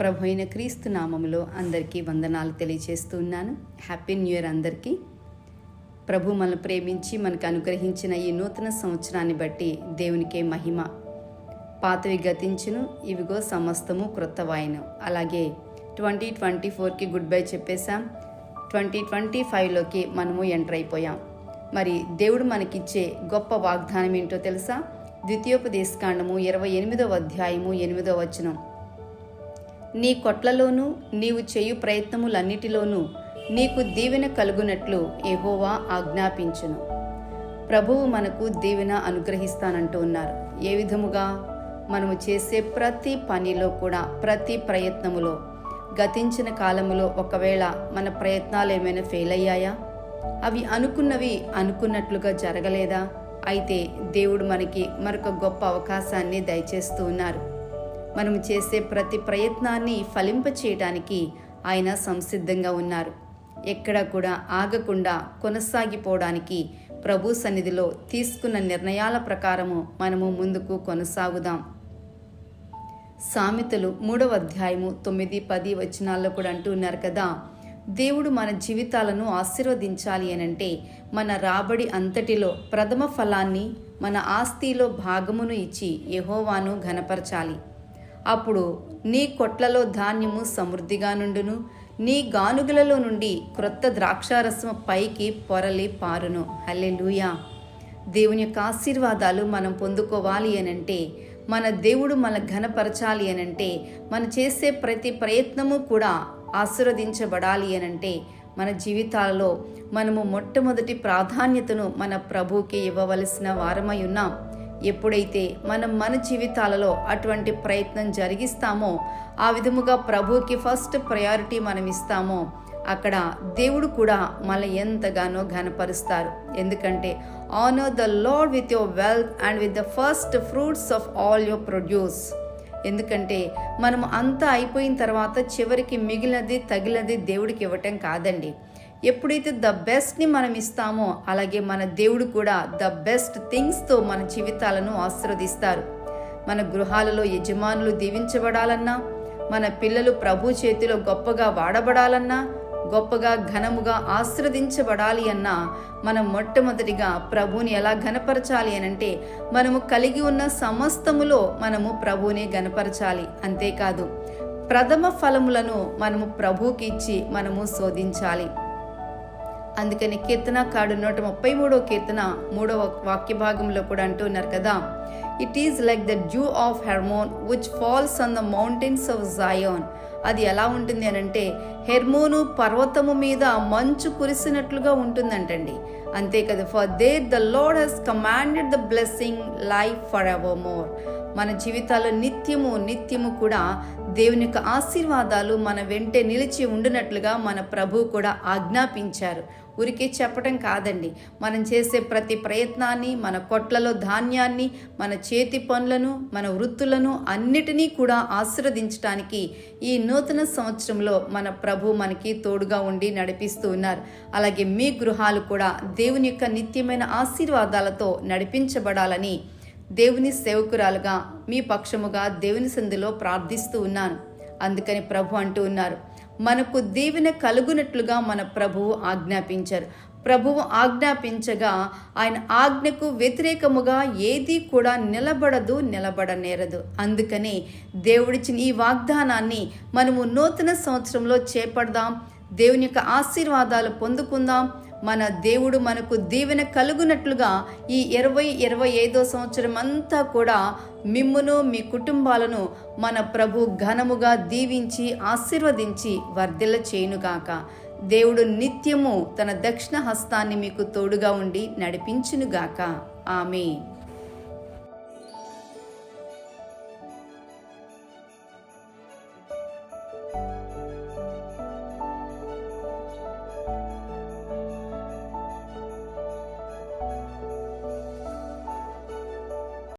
ప్రభు అయిన క్రీస్తు నామములో అందరికీ వందనాలు తెలియజేస్తున్నాను. హ్యాపీ న్యూ ఇయర్ అందరికీ. ప్రభు మనల్ని ప్రేమించి మనకు అనుగ్రహించిన ఈ నూతన సంవత్సరాన్ని బట్టి దేవునికే మహిమ. పాతవి గతించును ఇవిగో సమస్తము క్రొత్తవాయను. అలాగే ట్వంటీ ట్వంటీ ఫోర్కి గుడ్ బై చెప్పేశాం. ట్వంటీ ట్వంటీ ఫైవ్లోకి మనము ఎంటర్ అయిపోయాం. మరి దేవుడు మనకిచ్చే గొప్ప వాగ్దానం ఏంటో తెలుసా? ద్వితీయోపదేశకాండము ఇరవై ఎనిమిదవ అధ్యాయము ఎనిమిదవ వచనం. నీ కొట్లలోనూ నీవు చేయు ప్రయత్నములన్నిటిలోనూ నీకు దీవెన కలుగునట్లు ఎహోవా ఆజ్ఞాపించును. ప్రభువు మనకు దీవెన అనుగ్రహిస్తానంటూ ఉన్నారు ఏ విధముగా? మనము చేసే ప్రతి పనిలో కూడా ప్రతి ప్రయత్నములో గతించిన కాలములో ఒకవేళ మన ప్రయత్నాలు ఏమైనా ఫెయిల్ అయ్యాయా అవి అనుకున్నవి అనుకున్నట్లుగా జరగలేదా? అయితే దేవుడు మనకి మరొక గొప్ప అవకాశాన్ని దయచేస్తూ ఉన్నారు. మనం చేసే ప్రతి ప్రయత్నాన్ని ఫలింపచేయటానికి ఆయన సంసిద్ధంగా ఉన్నారు. ఎక్కడ కూడా ఆగకుండా కొనసాగిపోవడానికి ప్రభు సన్నిధిలో తీసుకున్న నిర్ణయాల ప్రకారము మనము ముందుకు కొనసాగుదాం. సామెతలు మూడవ అధ్యాయము తొమ్మిది పది వచనాల్లో కూడా అంటున్నారు కదా దేవుడు మన జీవితాలను ఆశీర్వదించాలి అనంటే మన రాబడి అంతటిలో ప్రథమ ఫలాన్ని మన ఆస్తిలో భాగమును ఇచ్చి యహోవాను ఘనపరచాలి. అప్పుడు నీ కొట్లలో ధాన్యము సమృద్ధిగా నుండును నీ గానుగులలో నుండి క్రొత్త ద్రాక్షారసము పైకి పొరలి పారును. హల్లెలూయా. దేవుని యొక్క ఆశీర్వాదాలు మనం పొందుకోవాలి అనంటే మన దేవుడు మన ఘనపరచాలి అనంటే మన చేసే ప్రతి ప్రయత్నము కూడా ఆశీర్వదించబడాలి అనంటే మన జీవితాలలో మనము మొట్టమొదటి ప్రాధాన్యతను మన ప్రభుకి ఇవ్వవలసిన వారమై ఉన్నాం. ఎప్పుడైతే మనం మన జీవితాలలో అటువంటి ప్రయత్నం జరిగిస్తామో ఆ విధముగా ప్రభుకి ఫస్ట్ ప్రయారిటీ మనం ఇస్తామో అక్కడ దేవుడు కూడా మళ్ళీ ఎంతగానో ఘనపరుస్తారు. ఎందుకంటే honour the lord with your wealth and with the first fruits of all your produce ఎందుకంటే మనం అంతా అయిపోయిన తర్వాత చివరికి మిగిలినది తగిలినది దేవుడికి ఇవ్వటం కాదండి. ఎప్పుడైతే ద బెస్ట్ని మనం ఇస్తామో అలాగే మన దేవుడు కూడా ద బెస్ట్ థింగ్స్తో మన జీవితాలను ఆశీర్వదిస్తారు. మన గృహాలలో యజమానులు దీవించబడాలన్నా మన పిల్లలు ప్రభు చేతిలో గొప్పగా వాడబడాలన్నా గొప్పగా ఘనముగా ఆశ్రదించబడాలి అన్నా మనం మొట్టమొదటిగా ప్రభుని ఎలా ఘనపరచాలి అనంటే మనము కలిగి ఉన్న సమస్తములో మనము ప్రభునే ఘనపరచాలి. అంతేకాదు ప్రథమ ఫలములను మనము ప్రభుకి ఇచ్చి మనము శోధించాలి. అందుకని కీర్తన కాడు నూట ముప్పై మూడో కీర్తన మూడవ వాక్య భాగంలో కూడా అంటున్నారు కదా. It is like the dew of Hermon which falls on the mountains of Zion అది ఎలా ఉంటుంది అని అంటే హెర్మోను పర్వతము మీద మంచు కురిసినట్లుగా ఉంటుందంటండి. అంతే కదా for there the lord has commanded the blessing life for ever more మన జీవితాల్లో నిత్యము నిత్యము కూడా దేవుని యొక్క ఆశీర్వాదాలు మన వెంటే నిలిచి ఉండినట్లుగా మన ప్రభు కూడా ఆజ్ఞాపించారు. ఉరికి చెప్పటం కాదండి. మనం చేసే ప్రతి ప్రయత్నాన్ని మన కొట్లలో ధాన్యాన్ని మన చేతి పనులను మన వృత్తులను అన్నిటినీ కూడా ఆశీర్వదించడానికి ఈ నూతన సంవత్సరంలో మన ప్రభు మనకి తోడుగా ఉండి నడిపిస్తూ ఉన్నారు. అలాగే మీ గృహాలు కూడా దేవుని యొక్క నిత్యమైన ఆశీర్వాదాలతో నడిపించబడాలని దేవుని సేవకురాలుగా మీ పక్షముగా దేవుని సంధిలో ప్రార్థిస్తూ ఉన్నాను. అందుకని ప్రభు అంటూ ఉన్నారు మనకు దీవెన కలుగునట్లుగా మన ప్రభువు ఆజ్ఞాపించారు. ప్రభువు ఆజ్ఞాపించగా ఆయన ఆజ్ఞకు వ్యతిరేకముగా ఏది కూడా నిలబడదు నిలబడనేరదు. అందుకని దేవుడిచ్చిన ఈ వాగ్దానాన్ని మనము నూతన సంవత్సరంలో చేపడదాం దేవుని యొక్క ఆశీర్వాదాలు పొందుకుందాం మన దేవుడు మనకు దీవెన కలుగునట్లుగా ఈ ఇరవై ఇరవై ఐదో సంవత్సరం అంతా కూడా మిమ్మును మీ కుటుంబాలను మన ప్రభు ఘనముగా దీవించి ఆశీర్వదించి వర్ధిల్ల చేయునుగాక. దేవుడు నిత్యము తన దక్షిణ హస్తాన్ని మీకు తోడుగా ఉండి నడిపించునుగాక. ఆమె